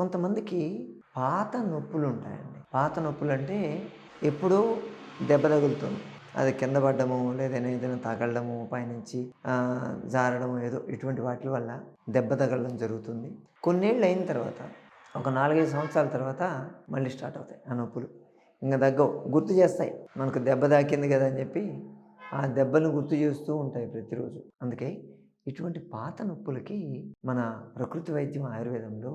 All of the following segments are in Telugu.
కొంతమందికి పాత నొప్పులు ఉంటాయండి పాత నొప్పులు అంటే ఎప్పుడో దెబ్బ తగులుతుంది. అది కింద పడ్డము లేదైనా ఏదైనా తగలడము పైనుంచి జారడము ఏదో ఇటువంటి వాటి వల్ల దెబ్బ తగలడం జరుగుతుంది. కొన్నేళ్ళు అయిన తర్వాత ఒక నాలుగైదు సంవత్సరాల తర్వాత మళ్ళీ స్టార్ట్ అవుతాయి ఆ నొప్పులు. ఇంకా తగ్గవు. గుర్తు చేస్తాయి. మనకు దెబ్బ తాకింది కదా అని చెప్పి ఆ దెబ్బను గుర్తు చేస్తూ ఉంటాయి ప్రతిరోజు. అందుకే ఇటువంటి పాత నొప్పులకి మన ప్రకృతి వైద్యం ఆయుర్వేదంలో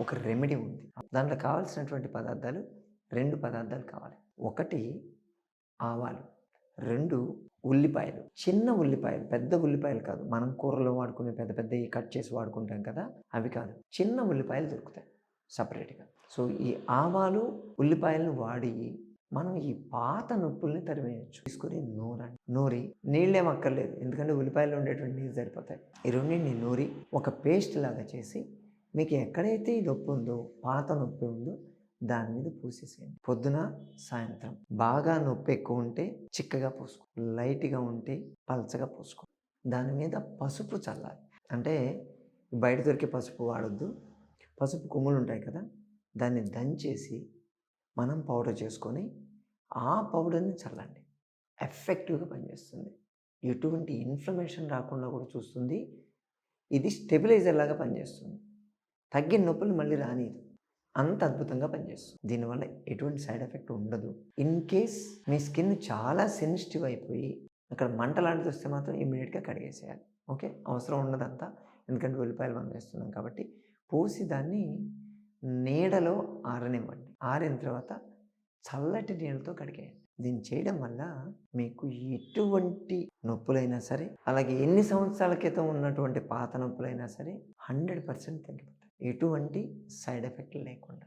ఒక రెమెడీ ఉంది. దాంట్లో కావాల్సినటువంటి పదార్థాలు రెండు పదార్థాలు కావాలి. ఒకటి ఆవాలు రెండు ఉల్లిపాయలు. చిన్న ఉల్లిపాయలు పెద్ద ఉల్లిపాయలు కాదు. మనం కూరలో వాడుకునే పెద్ద పెద్దవి కట్ చేసి వాడుకుంటాం కదా అవి కాదు. చిన్న ఉల్లిపాయలు దొరుకుతాయి సపరేట్గా. సో ఈ ఆవాలు ఉల్లిపాయలను వాడి మనం ఈ పాత నొప్పుల్ని తరిమేయచ్చు. తీసుకొని నూరండి నూరి నీళ్ళేం అక్కర్లేదు. ఎందుకంటే ఉల్లిపాయలు ఉండేటువంటి నీళ్ళు సరిపోతాయి. ఈ రెండింటిని నూరి ఒక పేస్ట్ లాగా చేసి మీకు ఎక్కడైతే ఈ నొప్పి ఉందో పాత నొప్పి ఉందో దాని మీద పూసేసేయండి. పొద్దున సాయంత్రం. బాగా నొప్పి ఎక్కువ ఉంటే చిక్కగా పోసుకో. లైట్గా ఉంటే పలచగా పోసుకో. దాని మీద పసుపు చల్లాలి. అంటే బయట దొరికే పసుపు వాడొద్దు. పసుపు కొమ్ములు ఉంటాయి కదా దాన్ని దంచేసి మనం పౌడర్ చేసుకొని ఆ పౌడర్ని చల్లండి. ఎఫెక్టివ్గా పనిచేస్తుంది. ఎటువంటి ఇన్ఫ్లమేషన్ రాకుండా కూడా చూస్తుంది. ఇది స్టెబిలైజర్ లాగా పనిచేస్తుంది. తగ్గిన నొప్పులు మళ్ళీ రానియదు. అంత అద్భుతంగా పనిచేస్తుంది. దీనివల్ల ఎటువంటి సైడ్ ఎఫెక్ట్ ఉండదు. ఇన్ కేస్ మీ స్కిన్ చాలా సెన్సిటివ్ అయిపోయి అక్కడ మంట లాంటిది వస్తే మాత్రం ఇమీడియట్గా కడిగేసేయాలి. ఓకే? అవసరం ఉండదంతా ఎందుకంటే ఉల్లిపాయలు మనం వేస్తున్నాం కాబట్టి పోసి దాన్ని నీడలో ఆరనివ్వండి. ఆరిన తర్వాత చల్లటి నీళ్ళతో కడిగేయండి. దీన్ని చేయడం వల్ల మీకు ఎటువంటి నొప్పులైనా సరే అలాగే ఎన్ని సంవత్సరాల క్రితం ఉన్నటువంటి పాత నొప్పులైనా సరే హండ్రెడ్ పర్సెంట్ తగ్గిపోతుంది. ఎటువంటి సైడ్ ఎఫెక్ట్ లేకుండా.